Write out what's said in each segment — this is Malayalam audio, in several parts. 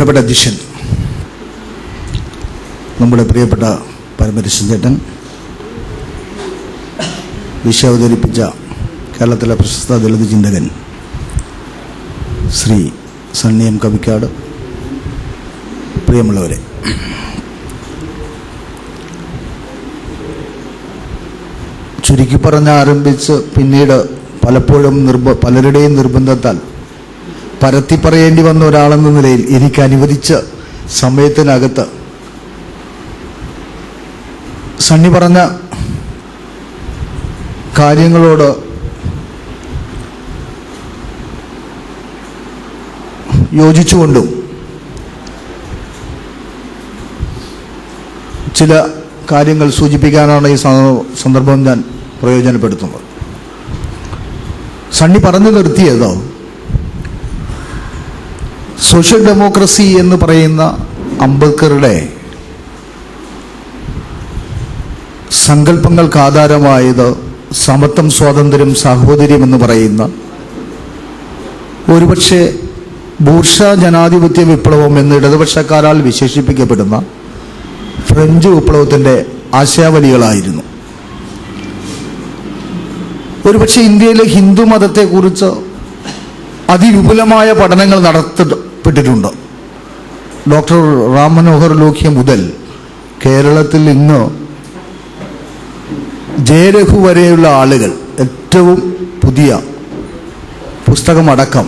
ബഹുമാനപ്പെട്ട അധ്യക്ഷൻ നമ്മുടെ പ്രിയപ്പെട്ട പരമരിശൻ ചേട്ടൻ വിഷയം അവതരിപ്പിച്ച കേരളത്തിലെ പ്രശസ്ത ദളിത് ചിന്തകൻ ശ്രീ സണ്ണിയം കവിക്കാട് പ്രിയമുള്ളവരെ. ചുരുക്കി പറഞ്ഞ് ആരംഭിച്ച് പിന്നീട് പലപ്പോഴും നിർബ പലരുടെയും നിർബന്ധത്താൽ പരത്തി പറയേണ്ടി വന്ന ഒരാളെന്ന നിലയിൽ എനിക്ക് അനുവദിച്ച സമയത്തിനകത്ത് സണ്ണി പറഞ്ഞ കാര്യങ്ങളോട് യോജിച്ചുകൊണ്ടും ചില കാര്യങ്ങൾ സൂചിപ്പിക്കാനാണ് ഈ സന്ദർഭം ഞാൻ പ്രയോജനപ്പെടുത്തുന്നത്. സണ്ണി പറഞ്ഞു നിർത്തിയതോ? സോഷ്യൽ ഡെമോക്രസി എന്ന് പറയുന്ന അംബേദ്കറുടെ സങ്കല്പങ്ങൾക്ക് ആധാരമായത് സമത്വം സ്വാതന്ത്ര്യം സാഹോദര്യം എന്ന് പറയുന്ന ഒരുപക്ഷെ ബൂർഷ ജനാധിപത്യ വിപ്ലവം എന്ന് ഇടതുപക്ഷക്കാരാൽ വിശേഷിപ്പിക്കപ്പെടുന്ന ഫ്രഞ്ച് വിപ്ലവത്തിന്റെ ആശയാവലികളായിരുന്നു ഒരുപക്ഷെ ഇന്ത്യയിലെ ഹിന്ദു മതത്തെക്കുറിച്ച് അതിവിപുലമായ പഠനങ്ങൾ നടത്തപ്പെട്ടിട്ടുണ്ട് ഡോക്ടർ റാം മനോഹർ ലോഹ്യ മുതൽ കേരളത്തിൽ ഇന്ന് ജയരഘു വരെയുള്ള ആളുകൾ ഏറ്റവും പുതിയ പുസ്തകമടക്കം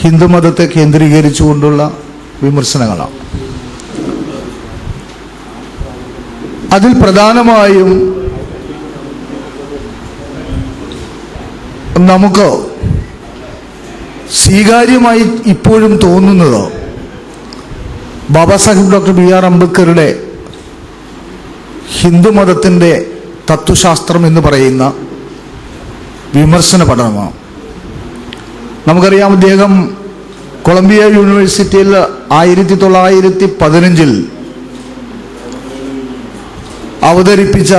ഹിന്ദുമതത്തെ കേന്ദ്രീകരിച്ചുകൊണ്ടുള്ള വിമർശനങ്ങളാണ്. അതിൽ പ്രധാനമായും നമുക്ക് സ്വീകാര്യമായി ഇപ്പോഴും തോന്നുന്നത് Baba Sahib doctor B R അംബേദ്കറുടെ ഹിന്ദുമതത്തിന്റെ തത്വശാസ്ത്രം എന്ന് പറയുന്ന വിമർശന പഠനമാണ്. നമുക്കറിയാം അദ്ദേഹം കൊളംബിയ യൂണിവേഴ്സിറ്റിയിൽ ആയിരത്തി തൊള്ളായിരത്തി പതിനഞ്ചിൽ അവതരിപ്പിച്ച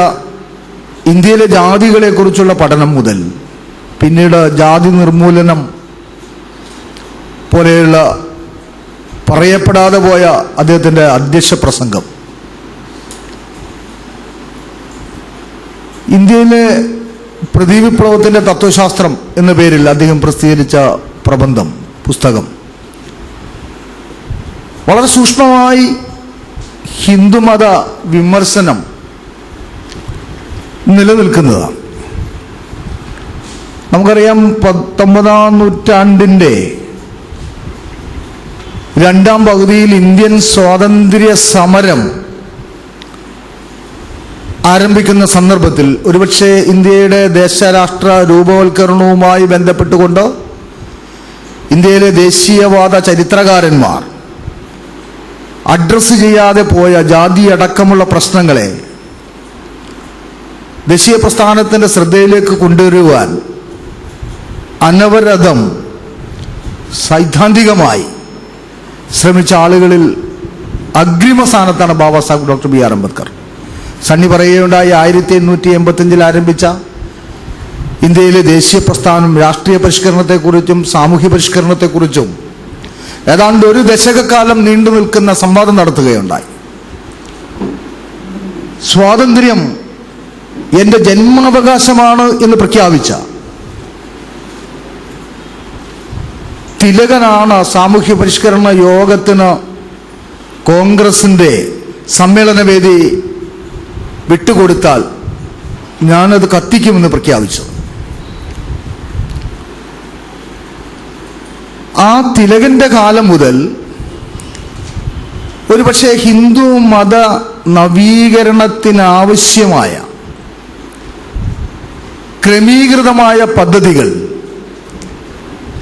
ഇന്ത്യയിലെ ജാതികളെക്കുറിച്ചുള്ള പഠനം മുതൽ പിന്നീട് ജാതി നിർമൂലനം പോലെയുള്ള പറയപ്പെടാതെ പോയ അദ്ദേഹത്തിന്റെ അധ്യക്ഷ പ്രസംഗം. ഇന്ത്യയിലെ പ്രതിവിപ്ലവത്തിന്റെ തത്വശാസ്ത്രം എന്ന പേരിൽ അദ്ദേഹം പ്രസിദ്ധീകരിച്ച പ്രബന്ധം പുസ്തകം. വളരെ സൂക്ഷ്മമായി ഹിന്ദുമത വിമർശനം നിലനിൽക്കുന്നതാണ്. നമുക്കറിയാം പത്തൊമ്പതാം നൂറ്റാണ്ടിന്റെ രണ്ടാം പകുതിയിൽ ഇന്ത്യൻ സ്വാതന്ത്ര്യ സമരം ആരംഭിക്കുന്ന സന്ദർഭത്തിൽ ഒരുപക്ഷെ ഇന്ത്യയുടെ ദേശരാഷ്ട്ര രൂപവൽക്കരണവുമായി ബന്ധപ്പെട്ടുകൊണ്ട് ഇന്ത്യയിലെ ദേശീയവാദ ചരിത്രകാരന്മാർ അഡ്രസ്സ് ചെയ്യാതെ പോയ ജാതി അടക്കമുള്ള പ്രശ്നങ്ങളെ ദേശീയ പ്രസ്ഥാനത്തിന്റെ ശ്രദ്ധയിലേക്ക് കൊണ്ടുവരുവാൻ അനവരതം സൈദ്ധാന്തികമായി ശ്രമിച്ച ആളുകളിൽ അഗ്രിമ സ്ഥാനത്താണ് Baba Sahib doctor B R Ambedkar. Sunny പറയുകയുണ്ടായി ആയിരത്തി എണ്ണൂറ്റി എൺപത്തിയഞ്ചിൽ ആരംഭിച്ച ഇന്ത്യയിലെ ദേശീയ പ്രസ്ഥാനം രാഷ്ട്രീയ പരിഷ്കരണത്തെക്കുറിച്ചും സാമൂഹ്യ പരിഷ്കരണത്തെക്കുറിച്ചും ഏതാണ്ട് ഒരു ദശകക്കാലം നീണ്ടു നിൽക്കുന്ന സംവാദം നടത്തുകയുണ്ടായി. സ്വാതന്ത്ര്യം എന്റെ ജന്മാവകാശമാണ് എന്ന് പ്രഖ്യാപിച്ച തിലകനാണ് സാമൂഹ്യ പരിഷ്കരണ യോഗത്തിന് കോൺഗ്രസിന്റെ സമ്മേളനവേദി വിട്ടുകൊടുത്താൽ ഞാനത് കത്തിക്കുമെന്ന് പ്രഖ്യാപിച്ചു. ആ തിലകന്റെ കാലം മുതൽ ഒരുപക്ഷെ ഹിന്ദു മത നവീകരണത്തിനാവശ്യമായ ക്രമീകൃതമായ പദ്ധതികൾ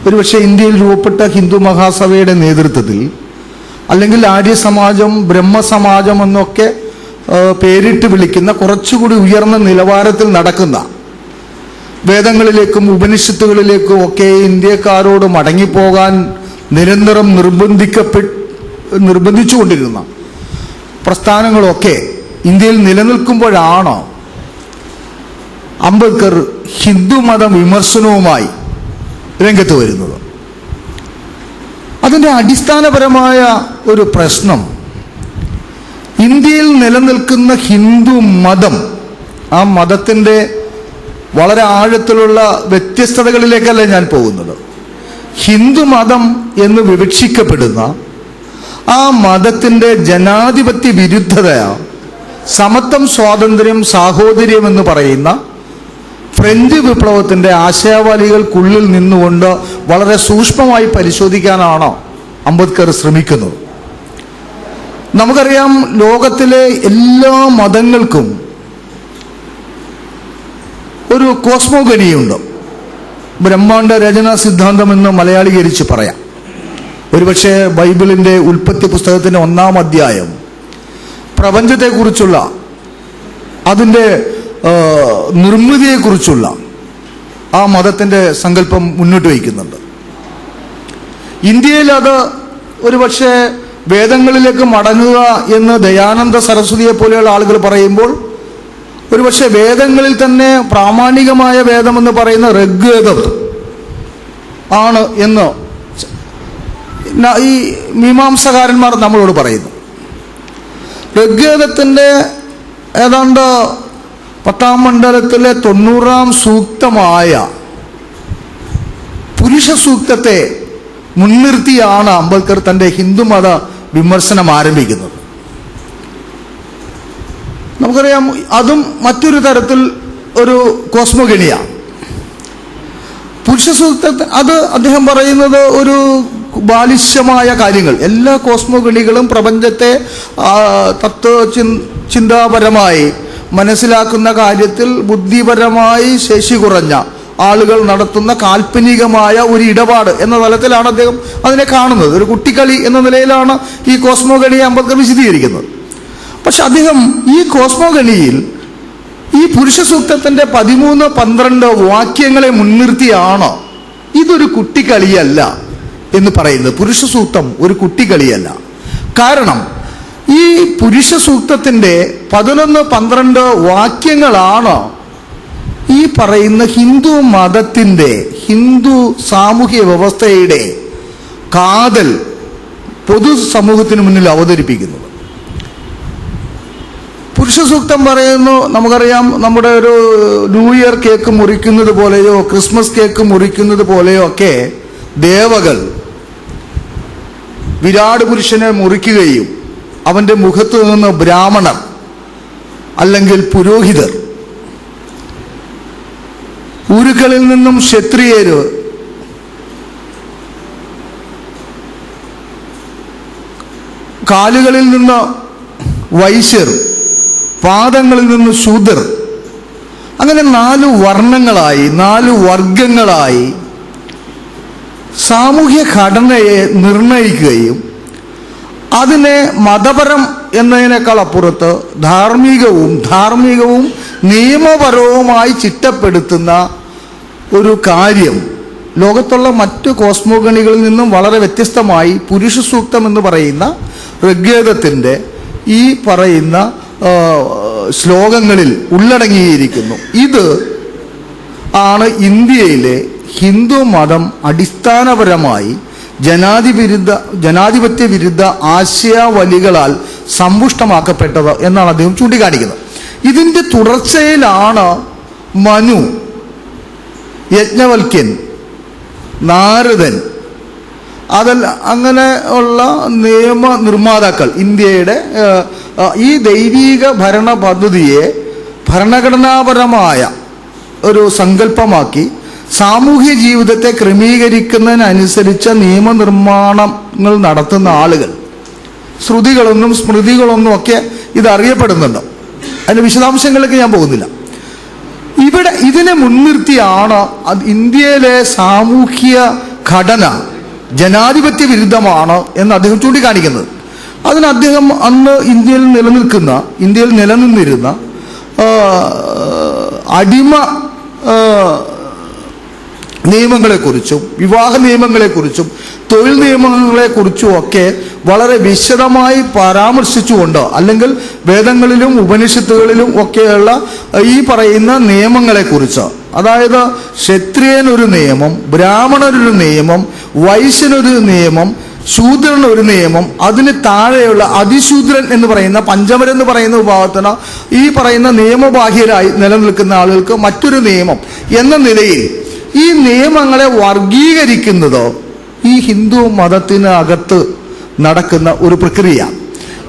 ഒരുപക്ഷെ ഇന്ത്യയിൽ രൂപപ്പെട്ട ഹിന്ദു മഹാസഭയുടെ നേതൃത്വത്തിൽ അല്ലെങ്കിൽ ആര്യ ആര്യസമാജം ബ്രഹ്മസമാജം എന്നൊക്കെ പേരിട്ട് വിളിക്കുന്ന കുറച്ചുകൂടി ഉയർന്ന നിലവാരത്തിൽ നടക്കുന്ന വേദങ്ങളിലേക്കും ഉപനിഷത്തുകളിലേക്കും ഒക്കെ ഇന്ത്യക്കാരോട് മടങ്ങിപ്പോകാൻ നിരന്തരം നിർബന്ധിക്കപ്പെട്ട് നിർബന്ധിച്ചുകൊണ്ടിരുന്ന പ്രസ്ഥാനങ്ങളൊക്കെ ഇന്ത്യയിൽ നിലനിൽക്കുമ്പോഴാണോ അംബേദ്കർ ഹിന്ദുമത വിമർശനവുമായി രംഗത്ത് വരുന്നത്. അതിന്റെ അടിസ്ഥാനപരമായ ഒരു പ്രശ്നം ഇന്ത്യയിൽ നിലനിൽക്കുന്ന ഹിന്ദു മതം ആ മതത്തിന്റെ വളരെ ആഴത്തിലുള്ള വ്യത്യസ്തതകളിലേക്കല്ല ഞാൻ പോകുന്നത്. ഹിന്ദു മതം എന്ന് വിവക്ഷിക്കപ്പെടുന്ന ആ മതത്തിന്റെ ജനാധിപത്യ വിരുദ്ധതയാണ് സമത്വം സ്വാതന്ത്ര്യം സാഹോദര്യം എന്ന് പറയുന്ന ഫ്രഞ്ച് വിപ്ലവത്തിന്റെ ആശയവാലികൾക്കുള്ളിൽ നിന്നുകൊണ്ട് വളരെ സൂക്ഷ്മമായി പരിശോധിക്കാനാണ് അംബേദ്കർ ശ്രമിക്കുന്നത്. നമുക്കറിയാം ലോകത്തിലെ എല്ലാ മതങ്ങൾക്കും ഒരു കോസ്മോഗനിയുണ്ട് ബ്രഹ്മാണ്ഡ രചനാ സിദ്ധാന്തം എന്ന് മലയാളീകരിച്ച് പറയാം. ഒരുപക്ഷെ ബൈബിളിന്റെ ഉൽപ്പത്തി പുസ്തകത്തിന്റെ ഒന്നാം അധ്യായം പ്രപഞ്ചത്തെക്കുറിച്ചുള്ള അതിന്റെ നിർമ്മിതിയെക്കുറിച്ചുള്ള ആ മതത്തിന്റെ സങ്കല്പം മുന്നോട്ട് വയ്ക്കുന്നുണ്ട്. ഇന്ത്യയിൽ അത് ഒരുപക്ഷെ വേദങ്ങളിലേക്ക് മടങ്ങുക എന്ന് ദയാനന്ദ സരസ്വതിയെ പോലെയുള്ള ആളുകൾ പറയുമ്പോൾ ഒരുപക്ഷെ വേദങ്ങളിൽ തന്നെ പ്രാമാണികമായ വേദമെന്ന് പറയുന്ന ഋഗ്വേദം ആണ് എന്ന് ഈ മീമാംസകാരന്മാർ നമ്മളോട് പറയുന്നു. ഋഗ്വേദത്തിന്റെ ഏതാണ്ട് പത്താം മണ്ഡലത്തിലെ തൊണ്ണൂറാം സൂക്തമായ പുരുഷ സൂക്തത്തെ മുൻനിർത്തിയാണ് അംബേദ്കർ തന്റെ ഹിന്ദുമത വിമർശനം ആരംഭിക്കുന്നത്. നമുക്കറിയാം അതും മറ്റൊരു തരത്തിൽ ഒരു കോസ്മോഗണിയാണ് പുരുഷ സൂക്തത്തെ അത് അദ്ദേഹം പറയുന്നത് ഒരു ബാലിശ്യമായ കാര്യങ്ങൾ. എല്ലാ കോസ്മോഗണികളും പ്രപഞ്ചത്തെ തത്വ ചിന്താപരമായി മനസ്സിലാക്കുന്ന കാര്യത്തിൽ ബുദ്ധിപരമായി ശേഷി കുറഞ്ഞ ആളുകൾ നടത്തുന്ന കാൽപ്പനികമായ ഒരു ഇടപാട് എന്ന തലത്തിലാണ് അദ്ദേഹം അതിനെ കാണുന്നത്. ഒരു കുട്ടിക്കളി എന്ന നിലയിലാണ് ഈ കോസ്മോഗണിയെ അംബേദ്കർ വിശദീകരിക്കുന്നത്. പക്ഷെ അദ്ദേഹം ഈ കോസ്മോഗണിയിൽ ഈ പുരുഷ സൂക്തത്തിന്റെ പതിമൂന്ന് പന്ത്രണ്ട് വാക്യങ്ങളെ മുൻനിർത്തിയാണ് ഇതൊരു കുട്ടിക്കളിയല്ല എന്ന് പറയുന്നത്. പുരുഷ സൂക്തം ഒരു കുട്ടിക്കളിയല്ല. കാരണം ഈ പുരുഷ സൂക്തത്തിന്റെ പതിനൊന്ന് പന്ത്രണ്ട് വാക്യങ്ങളാണ് ഈ പറയുന്ന ഹിന്ദു മതത്തിന്റെ ഹിന്ദു സാമൂഹ്യ വ്യവസ്ഥയുടെ കാതൽ പൊതു സമൂഹത്തിന് മുന്നിൽ അവതരിപ്പിക്കുന്നത്. പുരുഷ സൂക്തം പറയുന്നു നമുക്കറിയാം നമ്മുടെ ഒരു ന്യൂ ഇയർ കേക്ക് മുറിക്കുന്നത് പോലെയോ ക്രിസ്മസ് കേക്ക് മുറിക്കുന്നത് പോലെയോ ഒക്കെ ദേവകൾ വിരാട് പുരുഷനെ മുറിക്കുകയും അവന്റെ മുഖത്ത് നിന്ന് ബ്രാഹ്മണർ അല്ലെങ്കിൽ പുരോഹിതർ ഉരുക്കളിൽ നിന്നും ക്ഷത്രിയര് കാലുകളിൽ നിന്ന് വൈശ്യർ പാദങ്ങളിൽ നിന്ന് ശൂദ്രർ അങ്ങനെ നാല് വർണങ്ങളായി നാല് വർഗങ്ങളായി സാമൂഹ്യ ഘടനയെ നിർണയിക്കുകയും അതിനെ മതപരം എന്നതിനേക്കാൾ അപ്പുറത്ത് ധാർമ്മികവും ധാർമ്മികവും നിയമപരവുമായി ചിട്ടപ്പെടുത്തുന്ന ഒരു കാര്യം ലോകത്തുള്ള മറ്റു കോസ്മോഗണികളിൽ നിന്നും വളരെ വ്യത്യസ്തമായി പുരുഷ സൂക്തം എന്ന് പറയുന്ന ഋഗ്വേദത്തിന്റെ ഈ പറയുന്ന ശ്ലോകങ്ങളിൽ ഉള്ളടങ്ങിയിരിക്കുന്നു. ഇത് ആണ് ഇന്ത്യയിലെ ഹിന്ദു മതം അടിസ്ഥാനപരമായി ജനാധിവിരുദ്ധ ജനാധിപത്യ വിരുദ്ധ ആശയാവലികളാൽ സമ്പുഷ്ടമാക്കപ്പെട്ടത് എന്നാണ് അദ്ദേഹം ചൂണ്ടിക്കാണിക്കുന്നത്. ഇതിന്റെ തുടർച്ചയിലാണ് മനു യജ്ഞവൽക്യൻ നാരദൻ അതല്ല അങ്ങനെ ഉള്ള നിയമ നിർമ്മാതാക്കൾ ഇന്ത്യയുടെ ഈ ദൈവീക ഭരണ പദ്ധതിയെ ഭരണഘടനാപരമായ ഒരു സങ്കല്പമാക്കി സാമൂഹ്യ ജീവിതത്തെ ക്രമീകരിക്കുന്നതിനനുസരിച്ച നിയമനിർമ്മാണങ്ങൾ നടത്തുന്ന ആളുകൾ. ശ്രുതികളൊന്നും സ്മൃതികളൊന്നും ഒക്കെ ഇത് അറിയപ്പെടുന്നുണ്ട് അതിന്റെ വിശദാംശങ്ങളിലേക്ക് ഞാൻ പോകുന്നില്ല. ഇവിടെ ഇതിനെ മുൻനിർത്തിയാണ് ഇന്ത്യയിലെ സാമൂഹ്യ ഘടന ജനാധിപത്യ വിരുദ്ധമാണ് എന്ന് അദ്ദേഹം ചൂണ്ടിക്കാണിക്കുന്നത്. അതിന് അദ്ദേഹം അന്ന് ഇന്ത്യയിൽ നിലനിൽക്കുന്ന ഇന്ത്യയിൽ നിലനിന്നിരുന്ന അടിമ നിയമങ്ങളെക്കുറിച്ചും വിവാഹ നിയമങ്ങളെക്കുറിച്ചും തൊഴിൽ നിയമങ്ങളെക്കുറിച്ചും ഒക്കെ വളരെ വിശദമായി പരാമർശിച്ചുകൊണ്ട് അല്ലെങ്കിൽ വേദങ്ങളിലും ഉപനിഷത്തുകളിലും ഒക്കെയുള്ള ഈ പറയുന്ന നിയമങ്ങളെക്കുറിച്ച് അതായത് ക്ഷത്രിയനൊരു നിയമം ബ്രാഹ്മണനൊരു നിയമം വൈശ്യനൊരു നിയമം ശൂദ്രൻ ഒരു നിയമം അതിന് താഴെയുള്ള അതിശൂദ്രൻ എന്ന് പറയുന്ന പഞ്ചമൻ എന്ന് പറയുന്ന വിഭാഗത്തിന് ഈ പറയുന്ന നിയമബാഹ്യരായി നിലനിൽക്കുന്ന ആളുകൾക്ക് മറ്റൊരു നിയമം എന്ന നിലയിൽ ഈ നിയമങ്ങളെ വർഗീകരിക്കുന്നത് ഈ ഹിന്ദു മതത്തിന് അകത്ത് നടക്കുന്ന ഒരു പ്രക്രിയ.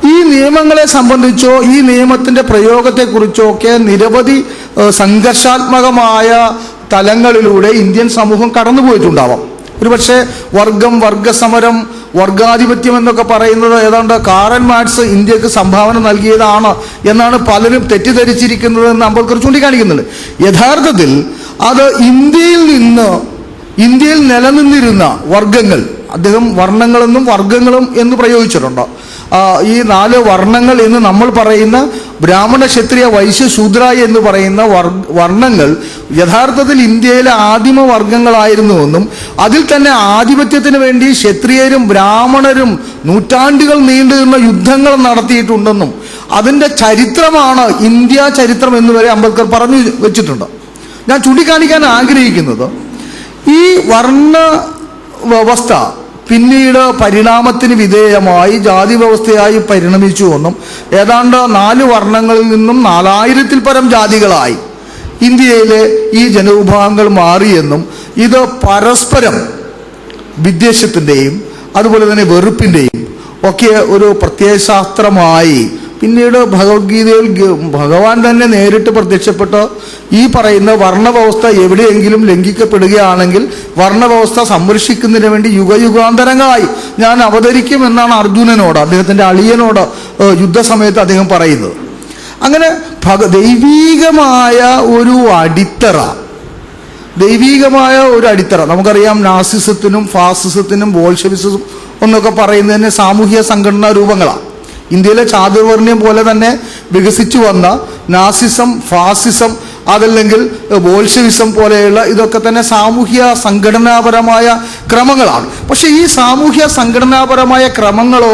ഈ നിയമങ്ങളെ സംബന്ധിച്ചോ ഈ നിയമത്തിന്റെ പ്രയോഗത്തെക്കുറിച്ചോ ഒക്കെ നിരവധി സംഘർഷാത്മകമായ തലങ്ങളിലൂടെ ഇന്ത്യൻ സമൂഹം കടന്നുപോയിട്ടുണ്ടാവാം. ഒരുപക്ഷെ വർഗം വർഗസമരം വർഗാധിപത്യം എന്നൊക്കെ പറയുന്നത് ഏതാണ്ട് കാറൻ മാർക്സ് ഇന്ത്യയ്ക്ക് സംഭാവന നൽകിയതാണ് എന്നാണ് പലരും തെറ്റിദ്ധരിച്ചിരിക്കുന്നത് എന്ന് അംബേദ്കർ ചൂണ്ടിക്കാണിക്കുന്നുണ്ട്. യഥാർത്ഥത്തിൽ അത് ഇന്ത്യയിൽ നിന്ന് ഇന്ത്യയിൽ നിലനിന്നിരുന്ന വർഗങ്ങൾ അദ്ദേഹം വർണങ്ങളെന്നും വർഗങ്ങളും എന്ന് പ്രയോഗിച്ചിട്ടുണ്ട്. ഈ നാല് വർണങ്ങൾ എന്ന് നമ്മൾ പറയുന്ന ബ്രാഹ്മണ ക്ഷത്രിയ വൈശ്യ ശൂദ്ര എന്ന് പറയുന്ന വർണങ്ങൾ യഥാർത്ഥത്തിൽ ഇന്ത്യയിലെ ആദിമ വർഗങ്ങളായിരുന്നുവെന്നും അതിൽ തന്നെ ആധിപത്യത്തിന് വേണ്ടി ക്ഷത്രിയരും ബ്രാഹ്മണരും നൂറ്റാണ്ടുകൾ നീണ്ടുനിന്ന യുദ്ധങ്ങൾ നടത്തിയിട്ടുണ്ടെന്നും അതിന്റെ ചരിത്രമാണ് ഇന്ത്യ ചരിത്രം എന്ന് വരെ അംബേദ്കർ പറഞ്ഞു വെച്ചിട്ടുണ്ട്. ഞാൻ ചൂണ്ടിക്കാണിക്കാൻ ആഗ്രഹിക്കുന്നത് ഈ വർണ വ്യവസ്ഥ പിന്നീട് പരിണാമത്തിന് വിധേയമായി ജാതി വ്യവസ്ഥയായി പരിണമിച്ചു എന്നും ഏതാണ്ട് നാല് വർണങ്ങളിൽ നിന്നും നാലായിരത്തിൽ പരം ജാതികളായി ഇന്ത്യയിലെ ഈ ജനവിഭാഗങ്ങൾ മാറിയെന്നും ഇത് പരസ്പരം വിദ്വേഷത്തിന്റെയും അതുപോലെ തന്നെ വെറുപ്പിന്റെയും ഒക്കെ ഒരു പ്രത്യയശാസ്ത്രമായി പിന്നീട് ഭഗവത്ഗീതയിൽ ഭഗവാൻ തന്നെ നേരിട്ട് പ്രത്യക്ഷപ്പെട്ട ഈ പറയുന്ന വർണവ്യവസ്ഥ എവിടെയെങ്കിലും ലംഘിക്കപ്പെടുകയാണെങ്കിൽ വർണവ്യവസ്ഥ സംരക്ഷിക്കുന്നതിന് വേണ്ടി യുഗയുഗാന്തരങ്ങളായി ഞാൻ അവതരിക്കും എന്നാണ് അർജുനനോട് അദ്ദേഹത്തിന്റെ അളിയനോട് യുദ്ധസമയത്ത് അദ്ദേഹം പറയുന്നത്. അങ്ങനെ ഭഗ ദൈവീകമായ ഒരു അടിത്തറ ദൈവീകമായ ഒരു അടിത്തറ നമുക്കറിയാം നാസിസത്തിനും ഫാസിസത്തിനും ബോൾഷവിസും എന്നൊക്കെ പറയുന്നതിന് സാമൂഹിക സംഘടനാ രൂപങ്ങളാണ് ഇന്ത്യയിലെ ചാതുർവർണയം പോലെ തന്നെ വികസിച്ചു വന്ന നാസിസം ഫാസിസം അതല്ലെങ്കിൽ ബോൾഷവിസം പോലെയുള്ള ഇതൊക്കെ തന്നെ സാമൂഹ്യ സംഘടനാപരമായ ക്രമങ്ങളാണ്. പക്ഷേ ഈ സാമൂഹ്യ സംഘടനാപരമായ ക്രമങ്ങളോ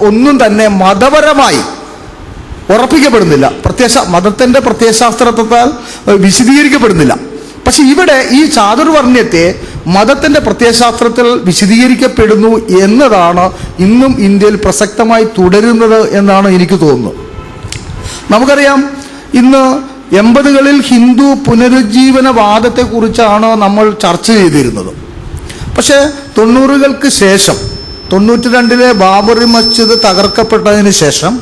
ഒന്നും തന്നെ മതപരമായി ഉറപ്പിക്കപ്പെടുന്നില്ല. പ്രത്യക്ഷ മതത്തിന്റെ പ്രത്യയശാസ്ത്രത്താൽ വിശദീകരിക്കപ്പെടുന്നില്ല. പക്ഷെ ഇവിടെ ഈ ചാതുർവർണ്യത്തെ മതത്തിന്റെ പ്രത്യയശാസ്ത്രത്തിൽ വിശദീകരിക്കപ്പെടുന്നു എന്നതാണ് ഇന്നും ഇന്ത്യയിൽ പ്രസക്തമായി തുടരുന്നത് എന്നാണ് എനിക്ക് തോന്നുന്നത്. നമുക്കറിയാം ഇന്ന് എൺപതുകളിൽ ഹിന്ദു പുനരുജ്ജീവനവാദത്തെക്കുറിച്ചാണ് നമ്മൾ ചർച്ച ചെയ്തിരുന്നത്. പക്ഷേ തൊണ്ണൂറുകൾക്ക് ശേഷം തൊണ്ണൂറ്റി രണ്ടിലെ ബാബറി മസ്ജിദ് തകർക്കപ്പെട്ടതിന് ശേഷം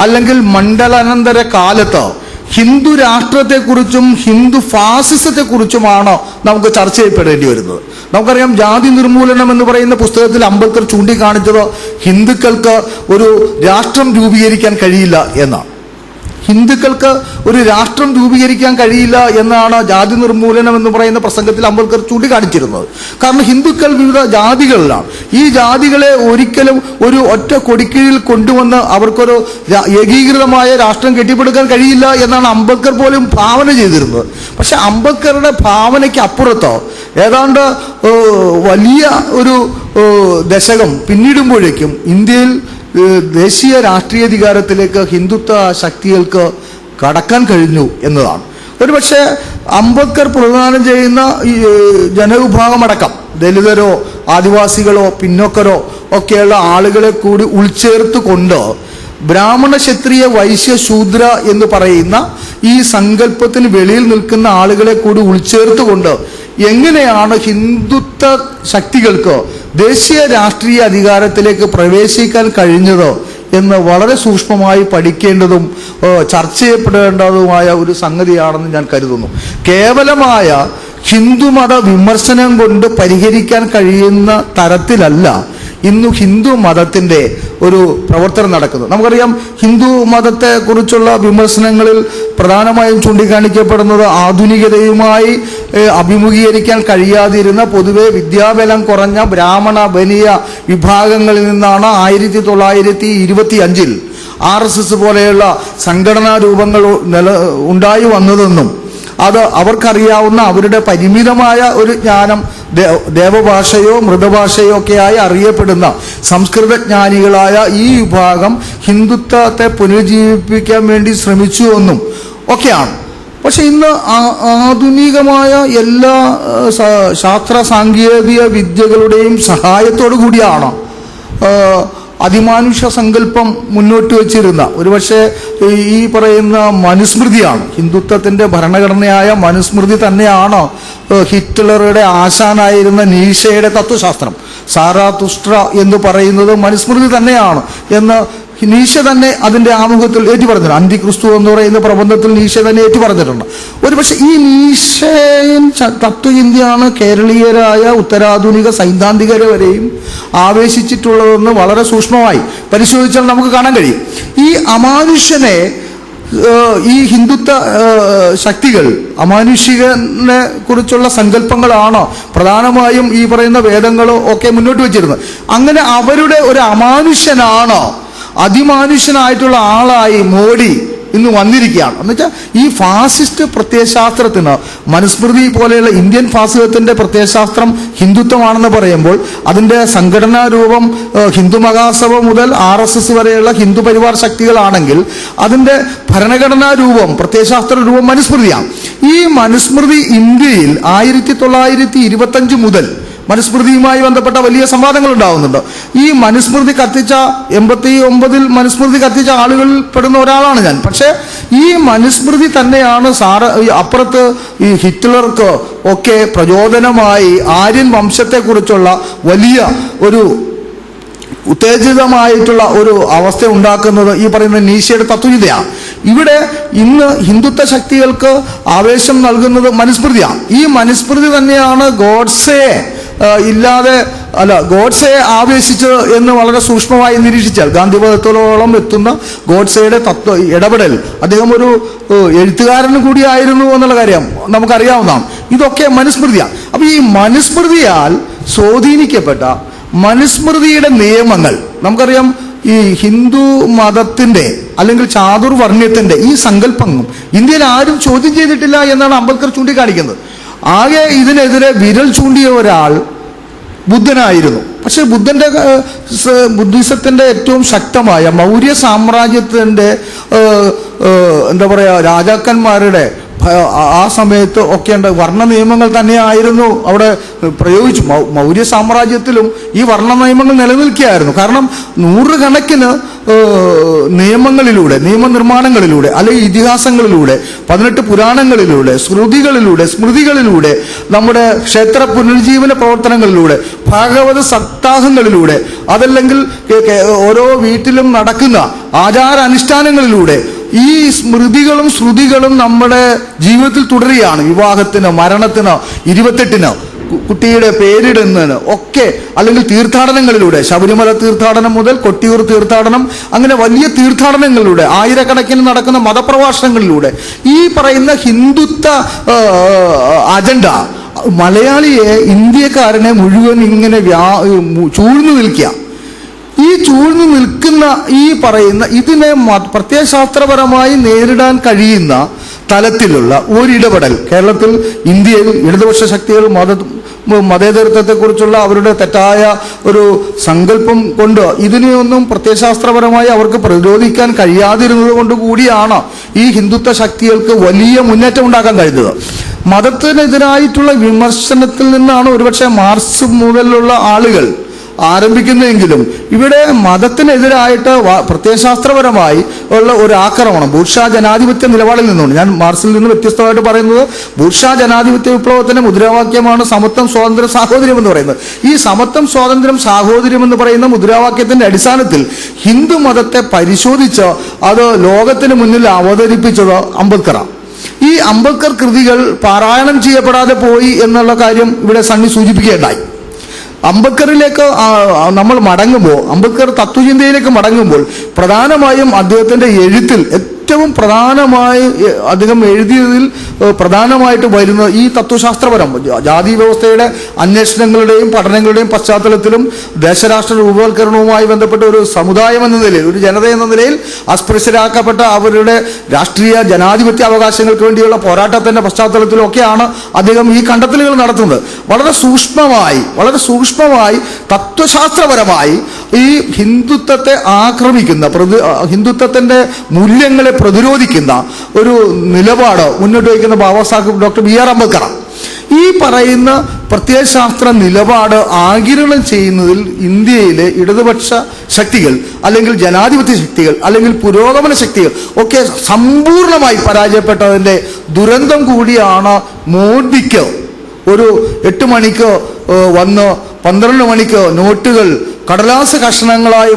അല്ലെങ്കിൽ മണ്ഡലാനന്തര കാലത്ത് ഹിന്ദു രാഷ്ട്രത്തെക്കുറിച്ചും ഹിന്ദു ഫാസിസത്തെക്കുറിച്ചുമാണ് നമുക്ക് ചർച്ച ചെയ്യപ്പെടേണ്ടി വരുന്നത്. നമുക്കറിയാം ജാതി നിർമൂലനം എന്ന് പറയുന്ന പുസ്തകത്തിൽ അംബേദ്കർ ചൂണ്ടിക്കാണിച്ചത് ഹിന്ദുക്കൾക്ക് ഒരു രാഷ്ട്രം രൂപീകരിക്കാൻ കഴിയില്ല എന്നാണ്. ഹിന്ദുക്കൾക്ക് ഒരു രാഷ്ട്രം രൂപീകരിക്കാൻ കഴിയില്ല എന്നാണ് ജാതി നിർമൂലനം എന്ന് പറയുന്ന പ്രസംഗത്തിൽ അംബേദ്കർ ചൂണ്ടിക്കാണിച്ചിരുന്നത്. കാരണം ഹിന്ദുക്കൾ വിവിധ ജാതികളിലാണ്. ഈ ജാതികളെ ഒരിക്കലും ഒരു ഒറ്റ കൊടിക്കീഴിൽ കൊണ്ടുവന്ന് അവർക്കൊരു ഏകീകൃതമായ രാഷ്ട്രം കെട്ടിപ്പടുക്കാൻ കഴിയില്ല എന്നാണ് അംബേദ്കർ പോലും ഭാവന ചെയ്തിരുന്നത്. പക്ഷെ അംബേദ്കറുടെ ഭാവനയ്ക്ക് അപ്പുറത്തോ ഏതാണ്ട് വലിയ ഒരു ദശകം പിന്നിടുമ്പോഴേക്കും ഇന്ത്യയിൽ ദേശീയ രാഷ്ട്രീയാധികാരത്തിലേക്ക് ഹിന്ദുത്വ ശക്തികൾക്ക് കടക്കാൻ കഴിഞ്ഞു എന്നതാണ്. ഒരുപക്ഷെ അംബേദ്കർ പ്രദാനം ചെയ്യുന്ന ജനവിഭാഗമടക്കം ദലിതരോ ആദിവാസികളോ പിന്നോക്കരോ ഒക്കെയുള്ള ആളുകളെ കൂടി ഉൾച്ചേർത്ത് കൊണ്ട് ബ്രാഹ്മണ ക്ഷത്രിയ വൈശ്യ ശൂദ്ര എന്ന് പറയുന്ന ഈ സങ്കല്പത്തിന് വെളിയിൽ നിൽക്കുന്ന ആളുകളെ കൂടി ഉൾച്ചേർത്തുകൊണ്ട് എങ്ങനെയാണ് ഹിന്ദുത്വ ശക്തികൾക്ക് ദേശീയ രാഷ്ട്രീയ അധികാരത്തിലേക്ക് പ്രവേശിക്കാൻ കഴിഞ്ഞത് എന്ന് വളരെ സൂക്ഷ്മമായി പഠിക്കേണ്ടതും ചർച്ച ചെയ്യപ്പെടേണ്ടതുമായ ഒരു സംഗതിയാണെന്ന് ഞാൻ കരുതുന്നു. കേവലമായ ഹിന്ദുമത വിമർശനം കൊണ്ട് പരിഹരിക്കാൻ കഴിയുന്ന തരത്തിലല്ല ഇന്ന് ഹിന്ദു മതത്തിന്റെ ഒരു പ്രവർത്തനം നടക്കുന്നത് നമുക്കറിയാം ഹിന്ദു മതത്തെ കുറിച്ചുള്ള വിമർശനങ്ങളിൽ പ്രധാനമായും ചൂണ്ടിക്കാണിക്കപ്പെടുന്നത് ആധുനികതയുമായി അഭിമുഖീകരിക്കാൻ കഴിയാതിരുന്ന പൊതുവെ വിദ്യാബലം കുറഞ്ഞ ബ്രാഹ്മണ ബനിയ വിഭാഗങ്ങളിൽ നിന്നാണ് ആയിരത്തി തൊള്ളായിരത്തി ഇരുപത്തി അഞ്ചിൽ ആർ എസ് എസ് പോലെയുള്ള സംഘടനാ രൂപങ്ങൾ നില ഉണ്ടായി വന്നതെന്നും അത് അവർക്കറിയാവുന്ന അവരുടെ പരിമിതമായ ഒരു ജ്ഞാനം ദേവഭാഷയോ മൃതഭാഷയോ ഒക്കെയായി അറിയപ്പെടുന്ന സംസ്കൃതജ്ഞാനികളായ ഈ വിഭാഗം ഹിന്ദുത്വത്തെ പുനരുജ്ജീവിപ്പിക്കാൻ വേണ്ടി ശ്രമിച്ചു എന്നും ഒക്കെയാണ്. പക്ഷെ ഇന്ന് ആധുനികമായ എല്ലാ ശാസ്ത്ര സാങ്കേതിക വിദ്യകളുടെയും സഹായത്തോടു കൂടിയാണ് അതിമാനുഷ സങ്കല്പം മുന്നോട്ട് വെച്ചിരുന്ന ഒരുപക്ഷെ ഈ- പറയുന്ന മനുസ്മൃതിയാണ് ഹിന്ദുത്വത്തിന്റെ ഭരണഘടനയായ മനുസ്മൃതി തന്നെയാണ് ഹിറ്റ്ലറുടെ ആശാനായിരുന്ന നീഷയുടെ തത്വശാസ്ത്രം. സാറാതുഷ്ട്ര എന്ന് പറയുന്നത് മനുസ്മൃതി തന്നെയാണ് എന്ന് നീഷ തന്നെ അതിന്റെ ആമുഖത്തിൽ ഏറ്റു പറഞ്ഞിട്ടുണ്ട് അന്തിക്രിസ്തു എന്ന് പറയുന്ന പ്രബന്ധത്തിൽ നീശ തന്നെ ഏറ്റു പറഞ്ഞിട്ടുണ്ട് ഒരുപക്ഷെ ഈ ച- തത്വചിന്തയാണ് കേരളീയരായ ഉത്തരാധുനിക സൈദ്ധാന്തികരെ വരെയും ആവേശിച്ചിട്ടുള്ളതെന്ന് വളരെ സൂക്ഷ്മമായി പരിശോധിച്ചാൽ നമുക്ക് കാണാൻ കഴിയും. ഈ അമാനുഷ്യനെ ഈ ഹിന്ദുത്വ ശക്തികൾ അമാനുഷികനെ കുറിച്ചുള്ള സങ്കല്പങ്ങളാണ് പ്രധാനമായും ഈ പറയുന്ന വേദങ്ങളോ ഒക്കെ മുന്നോട്ട് വെച്ചിരുന്നത്. അങ്ങനെ അവരുടെ ഒരു അമാനുഷ്യനാണ് അതിമാനുഷ്യനായിട്ടുള്ള ആളായി മോഡി ഇന്ന് വന്നിരിക്കുകയാണ്. എന്നുവെച്ചാൽ ഈ ഫാസിസ്റ്റ് പ്രത്യയശാസ്ത്രത്തിന് മനുസ്മൃതി പോലെയുള്ള ഇന്ത്യൻ ഫാസിസത്തിന്റെ പ്രത്യയശാസ്ത്രം ഹിന്ദുത്വമാണെന്ന് പറയുമ്പോൾ അതിന്റെ സംഘടനാ രൂപം ഹിന്ദു മഹാസഭ മുതൽ ആർ എസ് എസ് വരെയുള്ള ഹിന്ദു പരിവാർ ശക്തികളാണെങ്കിൽ അതിന്റെ ഭരണഘടനാ രൂപം പ്രത്യയശാസ്ത്ര രൂപം മനുസ്മൃതിയാണ്. ഈ മനുസ്മൃതി ഇന്ത്യയിൽ ആയിരത്തി തൊള്ളായിരത്തി ഇരുപത്തഞ്ച് മുതൽ മനുസ്മൃതിയുമായി ബന്ധപ്പെട്ട വലിയ സംവാദങ്ങൾ ഉണ്ടാകുന്നുണ്ട് ഈ മനുസ്മൃതി കത്തിച്ച എൺപത്തി ഒമ്പതിൽ മനുസ്മൃതി കത്തിച്ച ആളുകളിൽ പെടുന്ന ഒരാളാണ് ഞാൻ. പക്ഷേ ഈ മനുസ്മൃതി തന്നെയാണ് സാറ അപ്പുറത്ത് ഈ ഹിറ്റ്ലർക്ക് ഒക്കെ പ്രചോദനമായി ആര്യൻ വംശത്തെക്കുറിച്ചുള്ള വലിയ ഒരു ഉത്തേജിതമായിട്ടുള്ള ഒരു അവസ്ഥ ഉണ്ടാക്കുന്നത് ഈ പറയുന്ന നീശയുടെ തത്വചിതയാണ് ഇവിടെ ഇന്ന് ഹിന്ദുത്വ ശക്തികൾക്ക് ആവേശം നൽകുന്നത് മനുസ്മൃതിയാണ്. ഈ മനുസ്മൃതി തന്നെയാണ് ഗോഡ്സയെ ആ, ഇല്ലാതെ അല്ല ഗോഡ്സയെ ആവേശിച്ചത് എന്ന് വളരെ സൂക്ഷ്മമായി നിരീക്ഷിച്ചാൽ ഗാന്ധിപഥത്തോളം എത്തുന്ന ഗോഡ്സയുടെ തത്വ ഇടപെടൽ അദ്ദേഹം ഒരു എഴുത്തുകാരനും കൂടിയായിരുന്നു എന്നുള്ള കാര്യം നമുക്കറിയാവുന്നതാണ്. ഇതൊക്കെ മനുസ്മൃതിയാണ്. അപ്പൊ ഈ മനുസ്മൃതിയാൽ സ്വാധീനിക്കപ്പെട്ട മനുസ്മൃതിയുടെ നിയമങ്ങൾ നമുക്കറിയാം ഈ ഹിന്ദു മതത്തിന്റെ അല്ലെങ്കിൽ ചാതുർവർണ്യത്തിന്റെ ഈ സങ്കല്പങ്ങളും ഇന്ത്യയിൽ ആരും ചോദ്യം ചെയ്തിട്ടില്ല എന്നാണ് അംബേദ്കർ ചൂണ്ടിക്കാണിക്കുന്നത്. ആകെ ഇതിനെതിരെ വിരൽ ചൂണ്ടിയ ഒരാൾ ബുദ്ധനായിരുന്നു. പക്ഷെ ബുദ്ധന്റെ ബുദ്ധിസത്തിന്റെ ഏറ്റവും ശക്തമായ മൗര്യ ഏഹ്, എന്താ പറയുക രാജാക്കന്മാരുടെ ആ- സമയത്ത് ഒക്കെ ഉണ്ട് വർണ നിയമങ്ങൾ തന്നെയായിരുന്നു അവിടെ പ്രയോഗിച്ചു. മൗര്യ സാമ്രാജ്യത്തിലും ഈ വർണ നിയമങ്ങൾ നിലനിൽക്കുകയായിരുന്നു. കാരണം നൂറുകണക്കിന് നിയമങ്ങളിലൂടെ നിയമനിർമ്മാണങ്ങളിലൂടെ അല്ലെങ്കിൽ ഇതിഹാസങ്ങളിലൂടെ പതിനെട്ട് പുരാണങ്ങളിലൂടെ ശ്രുതികളിലൂടെ സ്മൃതികളിലൂടെ നമ്മുടെ ക്ഷേത്ര പുനരുജ്ജീവന പ്രവർത്തനങ്ങളിലൂടെ ഭാഗവത സപ്താഹങ്ങളിലൂടെ അതല്ലെങ്കിൽ ഓരോ വീട്ടിലും നടക്കുന്ന ആചാരാനുഷ്ഠാനങ്ങളിലൂടെ ഈ സ്മൃതികളും ശ്രുതികളും നമ്മുടെ ജീവിതത്തിൽ തുടരുകയാണ്. വിവാഹത്തിനോ മരണത്തിനോ ഇരുപത്തെട്ടിനോ. കുട്ടിയുടെ പേരിടുന്നതിന് ഒക്കെ അല്ലെങ്കിൽ തീർത്ഥാടനങ്ങളിലൂടെ ശബരിമല തീർത്ഥാടനം മുതൽ കൊട്ടിയൂർ തീർത്ഥാടനം അങ്ങനെ വലിയ തീർത്ഥാടനങ്ങളിലൂടെ ആയിരക്കണക്കിന് നടക്കുന്ന മതപ്രഭാഷണങ്ങളിലൂടെ ഈ പറയുന്ന ഹിന്ദുത്വ അജണ്ട മലയാളിയെ ഇന്ത്യക്കാരനെ മുഴുവൻ ഇങ്ങനെ വ്യാ ചൂഴ്ന്നു നിൽക്കുക. ഈ ചൂഴ്ന്നു നിൽക്കുന്ന ഈ പറയുന്ന ഇതിനെ പ്രത്യയശാസ്ത്രപരമായി നേരിടാൻ കഴിയുന്ന തലത്തിലുള്ള ഒരിടപെടൽ. കേരളത്തിൽ ഇന്ത്യയിൽ ഇടതുപക്ഷ ശക്തികൾ മത മതേതരത്വത്തെക്കുറിച്ചുള്ള അവരുടെ തെറ്റായ ഒരു സങ്കല്പം കൊണ്ട് ഇതിനെയൊന്നും പ്രത്യയശാസ്ത്രപരമായി അവർക്ക് പ്രതിരോധിക്കാൻ കഴിയാതിരുന്നത് കൊണ്ട് കൂടിയാണ് ഈ ഹിന്ദുത്വ ശക്തികൾക്ക് വലിയ മുന്നേറ്റം ഉണ്ടാക്കാൻ കഴിഞ്ഞത്. മതത്തിനെതിരായിട്ടുള്ള വിമർശനത്തിൽ നിന്നാണ് ഒരുപക്ഷെ മാർക്സ് മുതലുള്ള ആളുകൾ ആരംഭിക്കുന്നെങ്കിലും ഇവിടെ മതത്തിനെതിരായിട്ട് പ്രത്യയശാസ്ത്രപരമായി ഉള്ള ഒരു ആക്രമണം. ഭൂഷാ ജനാധിപത്യ നിലപാടിൽ നിന്നുണ്ട്. ഞാൻ മാർസിൽ നിന്ന് വ്യത്യസ്തമായിട്ട് പറയുന്നത് ഭൂഷാ ജനാധിപത്യ വിപ്ലവത്തിന്റെ മുദ്രാവാക്യമാണ് സമത്വം സ്വാതന്ത്ര്യം സാഹോദര്യം എന്ന് പറയുന്നത്. ഈ സമത്വം സ്വാതന്ത്ര്യം സാഹോദര്യം എന്ന് പറയുന്ന മുദ്രാവാക്യത്തിന്റെ അടിസ്ഥാനത്തിൽ ഹിന്ദു മതത്തെ പരിശോധിച്ച് അത് ലോകത്തിന് മുന്നിൽ അവതരിപ്പിച്ചത് അംബേദ്കറാണ് ഈ അംബേദ്കർ കൃതികൾ പാരായണം ചെയ്യപ്പെടാതെ പോയി എന്നുള്ള കാര്യം ഇവിടെ സണ്ണി സൂചിപ്പിക്കുകയുണ്ടായി. ആ, നമ്മൾ മടങ്ങുമ്പോൾ അംബക്കർ തത്വചിന്തയിലേക്ക് മടങ്ങുമ്പോൾ പ്രധാനമായും അദ്ദേഹത്തിന്റെ എഴുത്തിൽ ഏറ്റവും പ്രധാനമായി അദ്ദേഹം എഴുതിയതിൽ പ്രധാനമായിട്ട് വരുന്ന ഈ തത്വശാസ്ത്രപരം ജാതി വ്യവസ്ഥയുടെ അന്വേഷണങ്ങളുടെയും പഠനങ്ങളുടെയും പശ്ചാത്തലത്തിലും ദേശരാഷ്ട്ര രൂപവൽക്കരണവുമായി ബന്ധപ്പെട്ട ഒരു സമുദായം എന്ന നിലയിൽ ഒരു ജനത എന്ന നിലയിൽ അസ്പൃശ്യരാക്കപ്പെട്ട അവരുടെ രാഷ്ട്രീയ ജനാധിപത്യ അവകാശങ്ങൾക്ക് വേണ്ടിയുള്ള പോരാട്ടത്തിന്റെ പശ്ചാത്തലത്തിലൊക്കെയാണ് അദ്ദേഹം ഈ കണ്ടെത്തലുകൾ നടത്തുന്നത്. വളരെ സൂക്ഷ്മമായി വളരെ സൂക്ഷ്മമായി തത്വശാസ്ത്രപരമായി ഈ ഹിന്ദുത്വത്തെ ആക്രമിക്കുന്ന പ്രതി ഹിന്ദുത്വത്തിന്റെ മൂല്യങ്ങളെ പ്രതിരോധിക്കുന്ന ഒരു നിലപാട് മുന്നോട്ട് വയ്ക്കുന്ന Baba Sahib doctor B R അംബേദ്കറാണ് ഈ പറയുന്ന പ്രത്യയശാസ്ത്ര നിലപാട് ആകിരണം ചെയ്യുന്നതിൽ ഇന്ത്യയിലെ ഇടതുപക്ഷ ശക്തികൾ അല്ലെങ്കിൽ ജനാധിപത്യ ശക്തികൾ അല്ലെങ്കിൽ പുരോഗമന ശക്തികൾ ഒക്കെ സമ്പൂർണമായി പരാജയപ്പെട്ടതിന്റെ ദുരന്തം കൂടിയാണ് മോദിക്ക്. ഒരു എട്ട് മണിക്ക് വന്ന് പന്ത്രണ്ട് മണിക്ക് നോട്ടുകൾ കടലാസ് കഷണങ്ങളായി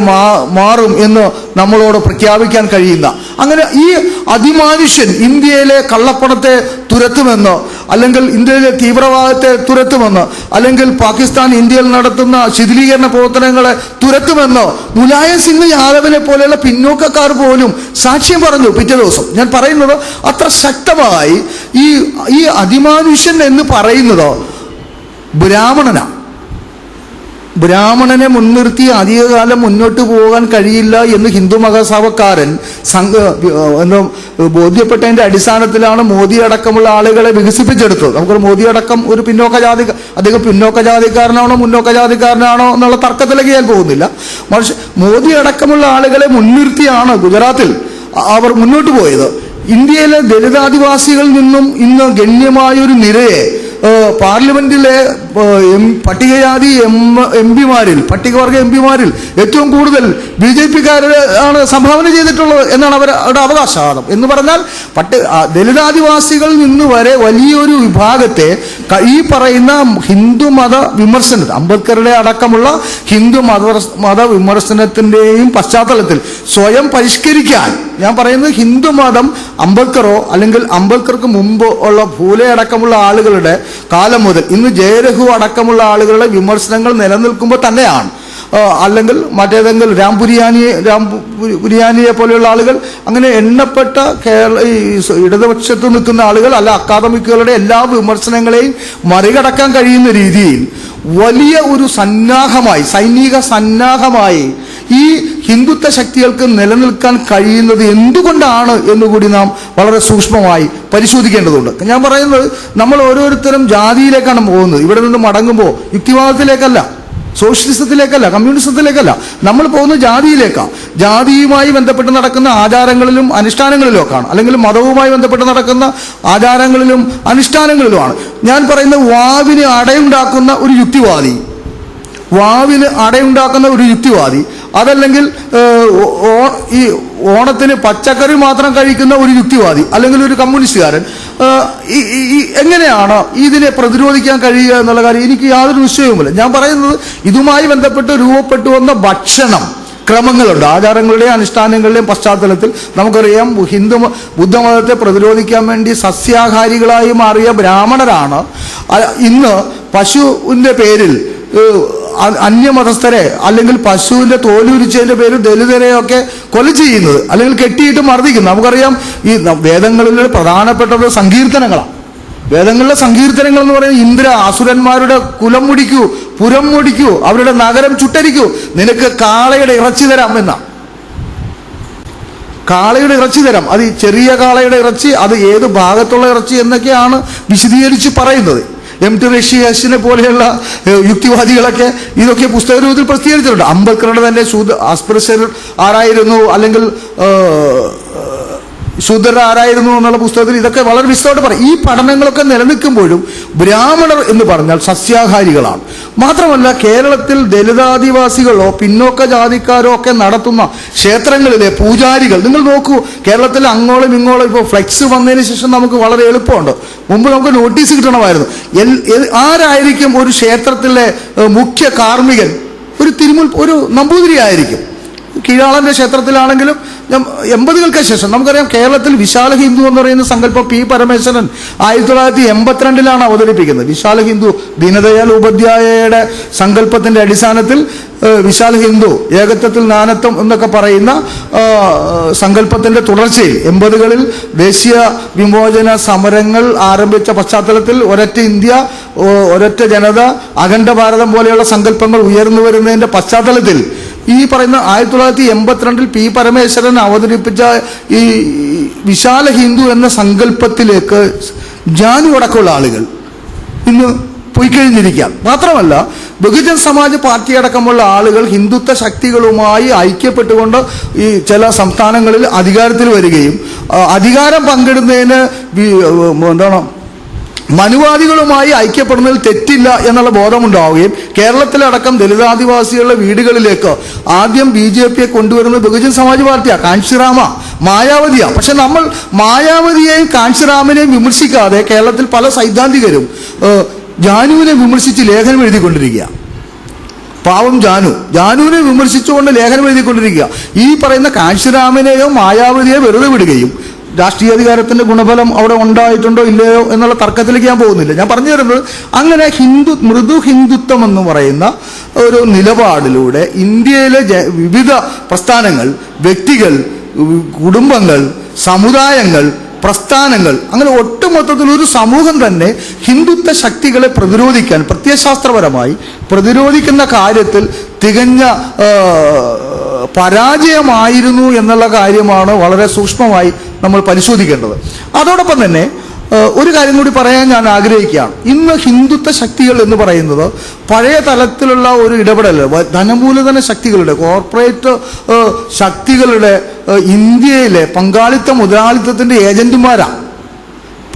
മാറും എന്ന് നമ്മളോട് പ്രഖ്യാപിക്കാൻ കഴിയുന്ന അങ്ങനെ ഈ അതിമാനുഷ്യൻ ഇന്ത്യയിലെ കള്ളപ്പണത്തെ തുരത്തുമെന്ന് അല്ലെങ്കിൽ ഇന്ത്യയിലെ തീവ്രവാദത്തെ തുരത്തുമെന്ന് അല്ലെങ്കിൽ പാകിസ്ഥാൻ ഇന്ത്യയിൽ നടത്തുന്ന ശിഥിലീകരണ പ്രവർത്തനങ്ങളെ തുരത്തുമെന്ന് മുലായം സിംഗ് യാദവിനെ പോലെയുള്ള പിന്നോക്കക്കാർ പോലും സാക്ഷ്യം പറഞ്ഞു പിറ്റേ ദിവസം. ഞാൻ പറയുന്നത് അത്ര ശക്തമായി ഈ ഈ അതിമാനുഷ്യൻ എന്ന് പറയുന്നത് ബ്രാഹ്മണനാണ് ബ്രാഹ്മണനെ മുൻനിർത്തി അധികകാലം മുന്നോട്ട് പോകാൻ കഴിയില്ല എന്ന് ഹിന്ദു മഹാസഭക്കാരൻ സംഘ ബോധ്യപ്പെട്ടതിന്റെ അടിസ്ഥാനത്തിലാണ് മോദി അടക്കമുള്ള ആളുകളെ വികസിപ്പിച്ചെടുത്തത്. നമുക്ക് മോദി അടക്കം ഒരു പിന്നോക്ക ജാതി അദ്ദേഹം പിന്നോക്ക ജാതിക്കാരനാണോ മുന്നോക്ക ജാതിക്കാരനാണോ എന്നുള്ള തർക്കത്തിലേക്ക് ഞാൻ പോകുന്നില്ല. പക്ഷെ മോദി അടക്കമുള്ള ആളുകളെ മുൻനിർത്തിയാണ് ഗുജറാത്തിൽ അവർ മുന്നോട്ട് പോയത്. ഇന്ത്യയിലെ ദലിതാദിവാസികളിൽ നിന്നും ഇന്ന് ഗണ്യമായൊരു നിരയെ പാർലമെന്റിലെ എം പട്ടികജാതി എം എം പിമാരിൽ പട്ടികവർഗ എം പിമാരിൽ ഏറ്റവും കൂടുതൽ ബി ജെ പിക്കാരുടെ ആണ് സംഭാവന ചെയ്തിട്ടുള്ളത് എന്നാണ് അവരുടെ അവകാശവാദം. എന്ന് പറഞ്ഞാൽ പട്ടി ദലിതാദിവാസികളിൽ നിന്ന് വരെ വലിയൊരു വിഭാഗത്തെ ഈ പറയുന്ന ഹിന്ദു മത വിമർശന അംബേദ്കറുടെ അടക്കമുള്ള ഹിന്ദു മത മത വിമർശനത്തിന്റെയും പശ്ചാത്തലത്തിൽ സ്വയം പരിഷ്കരിക്കാൻ ഞാൻ പറയുന്നത് ഹിന്ദു മതം അംബേദ്കറോ അല്ലെങ്കിൽ അംബേദ്കർക്ക് മുമ്പ് ഉള്ള ഭൂലെ അടക്കമുള്ള ആളുകളുടെ കാലം മുതൽ ഇന്ന് ജയരഘു അടക്കമുള്ള ആളുകളുടെ വിമർശനങ്ങൾ നിലനിൽക്കുമ്പോൾ തന്നെയാണ്. അല്ലെങ്കിൽ മറ്റേതെങ്കിലും രാംപുരിയാനി രാംപുരിയാനിയെ പോലെയുള്ള ആളുകൾ അങ്ങനെ എണ്ണപ്പെട്ട കേരള ഈ ഇടതുപക്ഷത്ത് നിൽക്കുന്ന ആളുകൾ അല്ല അക്കാദമിക്കുകളുടെ എല്ലാ വിമർശനങ്ങളെയും മറികടക്കാൻ കഴിയുന്ന രീതിയിൽ വലിയ ഒരു സന്നാഹമായി സൈനിക സന്നാഹമായി ഈ ഹിന്ദുത്വ ശക്തികൾക്ക് നിലനിൽക്കാൻ കഴിയുന്നത് എന്തുകൊണ്ടാണ് എന്നുകൂടി നാം വളരെ സൂക്ഷ്മമായി പരിശോധിക്കേണ്ടതുണ്ട്. ഞാൻ പറയുന്നത് നമ്മൾ ഓരോരുത്തരും ജാതിയിലേക്കാണ് പോകുന്നത്. ഇവിടെ നിന്ന് മടങ്ങുമ്പോൾ യുക്തിവാദത്തിലേക്കല്ല സോഷ്യലിസത്തിലേക്കല്ല കമ്മ്യൂണിസത്തിലേക്കല്ല. നമ്മൾ പോകുന്ന ജാതിയിലേക്കാണ് ജാതിയുമായി ബന്ധപ്പെട്ട് നടക്കുന്ന ആചാരങ്ങളിലും അനുഷ്ഠാനങ്ങളിലും ഒക്കെയാണ് അല്ലെങ്കിൽ മതവുമായി ബന്ധപ്പെട്ട് നടക്കുന്ന ആചാരങ്ങളിലും അനുഷ്ഠാനങ്ങളിലുമാണ്. ഞാൻ പറയുന്ന വാവിന് അടയുണ്ടാക്കുന്ന ഒരു യുക്തിവാദി. വാവിന് അടയുണ്ടാക്കുന്ന ഒരു യുക്തിവാദി അതല്ലെങ്കിൽ ഈ ഓണത്തിന് പച്ചക്കറി മാത്രം കഴിക്കുന്ന ഒരു യുക്തിവാദി അല്ലെങ്കിൽ ഒരു കമ്മ്യൂണിസ്റ്റുകാരൻ എങ്ങനെയാണ് ഇതിനെ പ്രതിരോധിക്കാൻ കഴിയുക എന്നുള്ള കാര്യം എനിക്ക് യാതൊരു നിശ്ചയവുമില്ല ഞാൻ പറയുന്നത് ഇതുമായി ബന്ധപ്പെട്ട് രൂപപ്പെട്ടു വന്ന ഭക്ഷണം ക്രമങ്ങളുണ്ട്. ആചാരങ്ങളുടെയും അനുഷ്ഠാനങ്ങളുടെയും പശ്ചാത്തലത്തിൽ നമുക്കറിയാം ഹിന്ദു ബുദ്ധമതത്തെ പ്രതിരോധിക്കാൻ വേണ്ടി സസ്യാഹാരികളായി മാറിയ ബ്രാഹ്മണരാണ്. ഇന്ന് പശുവിന്റെ പേരിൽ അന്യമതസ്ഥരെ അല്ലെങ്കിൽ പശുവിന്റെ തോലുരിച്ചതിന്റെ പേരിൽ ദലിതരെയൊക്കെ കൊല ചെയ്യുന്നത് അല്ലെങ്കിൽ കെട്ടിയിട്ട് മർദ്ദിക്കുന്നു നമുക്കറിയാം ഈ വേദങ്ങളിലെ വേദങ്ങളിൽ പ്രധാനപ്പെട്ടത് സങ്കീർത്തനങ്ങളാണ് വേദങ്ങളിലെ സങ്കീർത്തനങ്ങൾ എന്ന് പറയുന്നത് ഇന്ദ്ര അസുരന്മാരുടെ കുലം മുടിക്കൂ പുരം മുടിക്കൂ അവരുടെ നഗരം ചുട്ടരിക്കൂ. നിനക്ക് കാളയുടെ ഇറച്ചി തരാം എന്നാണ് കാളയുടെ ഇറച്ചി തരാം. അത് ചെറിയ കാളയുടെ ഇറച്ചി അത് ഏത് ഭാഗത്തുള്ള ഇറച്ചി എന്നൊക്കെയാണ് വിശദീകരിച്ച് പറയുന്നത്. എം ടി റഷ്യസിനെ പോലെയുള്ള യുക്തിവാദികളൊക്കെ ഇതൊക്കെ പുസ്തക രൂപത്തിൽ പ്രസിദ്ധീകരിച്ചിട്ടുണ്ട്. അംബേദ്കറുടെ തന്നെ സൂത് അസ്പൃശ്യർ ആരായിരുന്നു? അല്ലെങ്കിൽ ശൂദ്രർ ആരായിരുന്നു എന്നുള്ള പുസ്തകത്തിൽ ഇതൊക്കെ വളരെ വിശദമായിട്ട് പറയും. ഈ പഠനങ്ങളൊക്കെ നിലനിൽക്കുമ്പോഴും ബ്രാഹ്മണർ എന്ന് പറഞ്ഞാൽ സസ്യാഹാരികളാണ്. മാത്രമല്ല കേരളത്തിൽ ദലിതാദിവാസികളോ പിന്നോക്ക ജാതിക്കാരോ ഒക്കെ നടത്തുന്ന ക്ഷേത്രങ്ങളിലെ പൂജാരികൾ നിങ്ങൾ നോക്കൂ കേരളത്തിൽ അങ്ങോളം ഇങ്ങോളം ഇപ്പോൾ ഫ്ലെക്സ് വന്നതിന് ശേഷം നമുക്ക് വളരെ എളുപ്പമുണ്ട്. മുമ്പ് നമുക്ക് നോട്ടീസ് കിട്ടണമായിരുന്നു. ആരായിരിക്കും ഒരു ക്ഷേത്രത്തിലെ മുഖ്യ കാർമ്മികൻ? ഒരു തിരുമുൽ ഒരു നമ്പൂതിരി ആയിരിക്കും കീഴാളന്റെ ക്ഷേത്രത്തിലാണെങ്കിലും എൺപതുകൾക്ക് ശേഷം നമുക്കറിയാം കേരളത്തിൽ വിശാല ഹിന്ദു എന്ന് പറയുന്ന സങ്കല്പം പി പരമേശ്വരൻ ആയിരത്തി തൊള്ളായിരത്തി എൺപത്തിരണ്ടിലാണ് അവതരിപ്പിക്കുന്നത്. വിശാല ഹിന്ദു ദീനദയാൽ ഉപാധ്യായയുടെ സങ്കല്പത്തിന്റെ അടിസ്ഥാനത്തിൽ വിശാൽ ഹിന്ദു ഏകത്വത്തിൽ നാനത്വം എന്നൊക്കെ പറയുന്ന സങ്കല്പത്തിന്റെ തുടർച്ചയിൽ എൺപതുകളിൽ ദേശീയ വിമോചന സമരങ്ങൾ ആരംഭിച്ച പശ്ചാത്തലത്തിൽ ഒരൊറ്റ ഇന്ത്യ ഒരൊറ്റ ജനത അഖണ്ഡ ഭാരതം പോലെയുള്ള സങ്കല്പങ്ങൾ ഉയർന്നു വരുന്നതിന്റെ പശ്ചാത്തലത്തിൽ ഈ പറയുന്ന ആയിരത്തി തൊള്ളായിരത്തി എൺപത്തിരണ്ടിൽ പി പരമേശ്വരൻ അവതരിപ്പിച്ച ഈ വിശാല ഹിന്ദു എന്ന സങ്കല്പത്തിലേക്ക് ജാനു അടക്കമുള്ള ആളുകൾ ഇന്ന് പോയി കഴിഞ്ഞിരിക്കാം മാത്രമല്ല ബഹുജൻ സമാജ് പാർട്ടി അടക്കമുള്ള ആളുകൾ ഹിന്ദുത്വ ശക്തികളുമായി ഐക്യപ്പെട്ടുകൊണ്ട് ഈ ചില സംസ്ഥാനങ്ങളിൽ അധികാരത്തിൽ വരികയും അധികാരം പങ്കിടുന്നതിന് എന്താണ് മനുവാദികളുമായി ഐക്യപ്പെടുന്നതിൽ തെറ്റില്ല എന്നുള്ള ബോധമുണ്ടാവുകയും കേരളത്തിലടക്കം ദലിതാദിവാസികളുടെ വീടുകളിലേക്ക് ആദ്യം ബി ജെ പിയെ കൊണ്ടുവരുന്നത് ബഹുജൻ സമാജ് പാർട്ടിയാണ് കാഞ്ചിറാമ മായാവതിയാണ് പക്ഷെ നമ്മൾ മായാവതിയെയും കാഞ്ചിറാമിനെയും വിമർശിക്കാതെ കേരളത്തിൽ പല സൈദ്ധാന്തികരും ജാനുവിനെ വിമർശിച്ച് ലേഖനം എഴുതിക്കൊണ്ടിരിക്കുക. പാവം ജാനു. ജാനുവിനെ വിമർശിച്ചുകൊണ്ട് ലേഖനം എഴുതിക്കൊണ്ടിരിക്കുക. ഈ പറയുന്ന കാശിരാമനെയോ മായാവതിയോ വെറുതെ വിടുകയും രാഷ്ട്രീയാധികാരത്തിന്റെ ഗുണഫലം അവിടെ ഉണ്ടായിട്ടുണ്ടോ ഇല്ലയോ എന്നുള്ള തർക്കത്തിലേക്ക് ഞാൻ പോകുന്നില്ല. ഞാൻ പറഞ്ഞു തരുന്നത് അങ്ങനെ ഹിന്ദു മൃദു ഹിന്ദുത്വം എന്ന് പറയുന്ന ഒരു നിലപാടിലൂടെ ഇന്ത്യയിലെ വിവിധ പ്രസ്ഥാനങ്ങൾ വ്യക്തികൾ കുടുംബങ്ങൾ സമുദായങ്ങൾ പ്രസ്ഥാനങ്ങൾ അങ്ങനെ ഒട്ടുമൊത്തത്തിൽ ഒരു സമൂഹം തന്നെ ഹിന്ദുത്വ ശക്തികളെ പ്രതിരോധിക്കാൻ പ്രത്യയശാസ്ത്രപരമായി പ്രതിരോധിക്കുന്ന കാര്യത്തിൽ തികഞ്ഞ പരാജയമായിരുന്നു എന്നുള്ള കാര്യമാണ് വളരെ സൂക്ഷ്മമായി നമ്മൾ പരിശോധിക്കേണ്ടത്. അതോടൊപ്പം തന്നെ ഒരു കാര്യം കൂടി പറയാൻ ഞാൻ ആഗ്രഹിക്കുകയാണ്. ഇന്ന് ഹിന്ദുത്വ ശക്തികൾ എന്ന് പറയുന്നത് പഴയ തലത്തിലുള്ള ഒരു ഇടപെടൽ ധനമൂലധന ശക്തികളുടെ കോർപ്പറേറ്റ് ശക്തികളുടെ ഇന്ത്യയിലെ പങ്കാളിത്ത മുതലാളിത്തത്തിന്റെ ഏജന്റുമാരാണ്.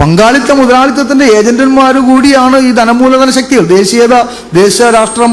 പങ്കാളിത്ത മുതലാളിത്തത്തിന്റെ ഏജന്റന്മാർ കൂടിയാണ് ഈ ധനമൂലധന ശക്തികൾ. ദേശീയത ദേശ രാഷ്ട്രം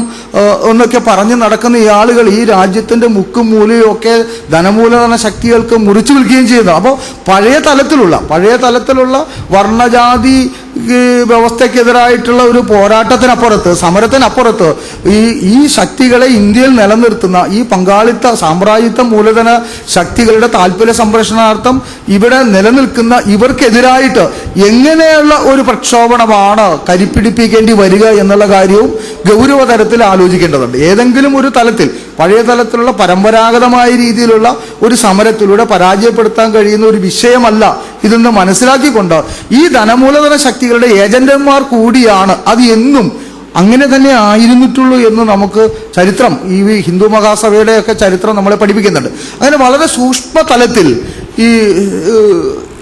എന്നൊക്കെ പറഞ്ഞ് നടക്കുന്ന ഈ ആളുകൾ ഈ രാജ്യത്തിന്റെ മുക്കും മൂലയും ഒക്കെ ധനമൂലധന ശക്തികൾക്ക് മുറിച്ചു വിൽക്കുകയും ചെയ്യുന്നു അപ്പോൾ പഴയ തലത്തിലുള്ള പഴയ തലത്തിലുള്ള വർണജാതി ഈ വ്യവസ്ഥയ്ക്കെതിരായിട്ടുള്ള ഒരു പോരാട്ടത്തിനപ്പുറത്ത് സമരത്തിനപ്പുറത്ത് ഈ ഈ ശക്തികളെ ഇന്ത്യയിൽ നിലനിർത്തുന്ന ഈ പങ്കാളിത്ത സാമ്രാജ്യത്വ മൂലധന ശക്തികളുടെ താല്പര്യ സംരക്ഷണാർത്ഥം ഇവിടെ നിലനിൽക്കുന്ന ഇവർക്കെതിരായിട്ട് എങ്ങനെയുള്ള ഒരു പ്രക്ഷോഭണമാണ് കരിപ്പിടിപ്പിക്കേണ്ടി വരിക എന്നുള്ള കാര്യവും ഗൗരവതരത്തിൽ ആലോചിക്കേണ്ടതുണ്ട്. ഏതെങ്കിലും ഒരു തലത്തിൽ പഴയ തലത്തിലുള്ള പരമ്പരാഗതമായ രീതിയിലുള്ള ഒരു സമരത്തിലൂടെ പരാജയപ്പെടുത്താൻ കഴിയുന്ന ഒരു വിഷയമല്ല ഇതെന്ന് മനസ്സിലാക്കിക്കൊണ്ട് ഈ ധനമൂലധന ശക്തികളുടെ ഏജന്റന്മാർ കൂടിയാണ് അത് എന്നും അങ്ങനെ തന്നെ ആയിരുന്നിട്ടുള്ളൂ എന്ന് നമുക്ക് ചരിത്രം ഈ ഹിന്ദു മഹാസഭയുടെ ഒക്കെ ചരിത്രം നമ്മളെ പഠിപ്പിക്കുന്നുണ്ട്. അങ്ങനെ വളരെ സൂക്ഷ്മ തലത്തിൽ ഈ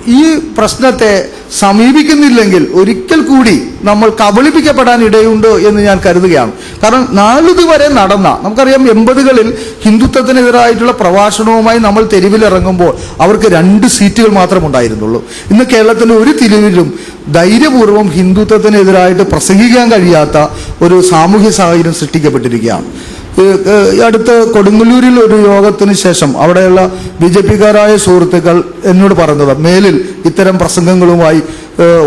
ഈ പ്രശ്നത്തെ സമീപിക്കുന്നില്ലെങ്കിൽ ഒരിക്കൽ കൂടി നമ്മൾ കബളിപ്പിക്കപ്പെടാൻ ഇടയുണ്ട് എന്ന് ഞാൻ കരുതുകയാണ്. കാരണം നാളിതുവരെ നടന്ന നമുക്കറിയാം എൺപതുകളിൽ ഹിന്ദുത്വത്തിനെതിരായിട്ടുള്ള പ്രഭാഷണവുമായി നമ്മൾ തെരുവിലിറങ്ങുമ്പോൾ അവർക്ക് രണ്ട് സീറ്റുകൾ മാത്രം ഉണ്ടായിരുന്നുള്ളൂ. ഇന്ന് കേരളത്തിലെ ഒരു തെരുവിലും ധൈര്യപൂർവം ഹിന്ദുത്വത്തിനെതിരായിട്ട് പ്രസംഗിക്കാൻ കഴിയാത്ത ഒരു സാമൂഹ്യ സാഹചര്യം സൃഷ്ടിക്കപ്പെട്ടിരിക്കുകയാണ്. അടുത്ത് കൊടുങ്ങല്ലൂരിൽ ഒരു യോഗത്തിന് ശേഷം അവിടെയുള്ള ബി ജെ പിക്കാരായ സുഹൃത്തുക്കൾ എന്നോട് പറഞ്ഞത് മേലിൽ ഇത്തരം പ്രസംഗങ്ങളുമായി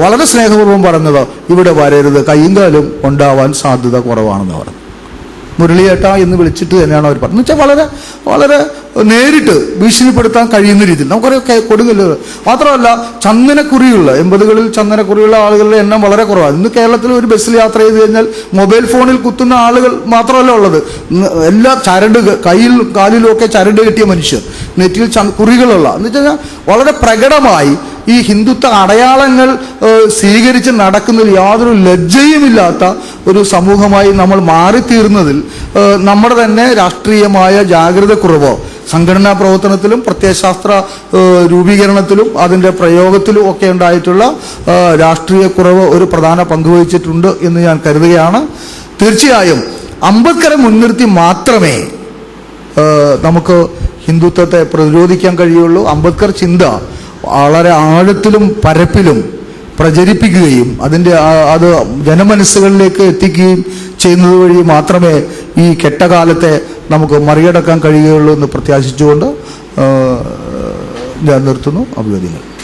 വളരെ സ്നേഹപൂർവം പറഞ്ഞത് ഇവിടെ വരരുത് കൈയും കാലും ഉണ്ടാവാൻ സാധ്യത കുറവാണെന്ന് പറഞ്ഞു. മുരളിയേട്ട എന്ന് വിളിച്ചിട്ട് തന്നെയാണ് അവർ പറഞ്ഞത്. വെച്ചാൽ വളരെ വളരെ നേരിട്ട് ഭീഷണിപ്പെടുത്താൻ കഴിയുന്ന രീതിയിൽ. നമുക്കറിയാം കൊടുങ്ങല്ലൂർ. മാത്രമല്ല ചന്ദനക്കുറിയുള്ള എൺപതുകളിൽ ചന്ദനക്കുറിയുള്ള ആളുകളുടെ എണ്ണം വളരെ കുറവാണ്. ഇന്ന് കേരളത്തിൽ ഒരു ബസ്സിൽ യാത്ര ചെയ്ത് കഴിഞ്ഞാൽ മൊബൈൽ ഫോണിൽ കുത്തുന്ന ആളുകൾ മാത്രമല്ല ഉള്ളത്. എല്ലാ ചരട് കയ്യിൽ കാലിലും ഒക്കെ ചരട് കെട്ടിയ മനുഷ്യർ. നെറ്റിൽ കുറികളുള്ള. എന്ന് വെച്ച് വളരെ പ്രകടമായി ഈ ഹിന്ദുത്വ അടയാളങ്ങൾ സ്വീകരിച്ച് നടക്കുന്നതിൽ യാതൊരു ലജ്ജയുമില്ലാത്ത ഒരു സമൂഹമായി നമ്മൾ മാറിത്തീർന്നതിൽ ഏഹ്, നമ്മുടെ തന്നെ രാഷ്ട്രീയമായ ജാഗ്രത കുറവോ സംഘടനാ പ്രവർത്തനത്തിലും പ്രത്യയശാസ്ത്ര രൂപീകരണത്തിലും അതിന്റെ പ്രയോഗത്തിലും ഒക്കെ ഉണ്ടായിട്ടുള്ള രാഷ്ട്രീയ കുറവ് ഒരു പ്രധാന പങ്ക് വഹിച്ചിട്ടുണ്ട് എന്ന് ഞാൻ കരുതുകയാണ്. തീർച്ചയായും അംബേദ്കറെ മുൻനിർത്തി മാത്രമേ നമുക്ക് ഹിന്ദുത്വത്തെ പ്രതിരോധിക്കാൻ കഴിയുള്ളൂ. അംബേദ്കർ ചിന്ത വളരെ ആഴത്തിലും പരപ്പിലും പ്രചരിപ്പിക്കുകയും അതിന്റെ അത് ജനമനസ്സുകളിലേക്ക് എത്തിക്കുകയും ചെയ്യുന്നത് വഴി മാത്രമേ ഈ കെട്ടകാലത്തെ നമുക്ക് മറികടക്കാൻ കഴിയുകയുള്ളൂ എന്ന് പ്രത്യാശിച്ചുകൊണ്ട് ഞാൻ നിർത്തുന്നു. അഭിവാദ്യങ്ങൾ.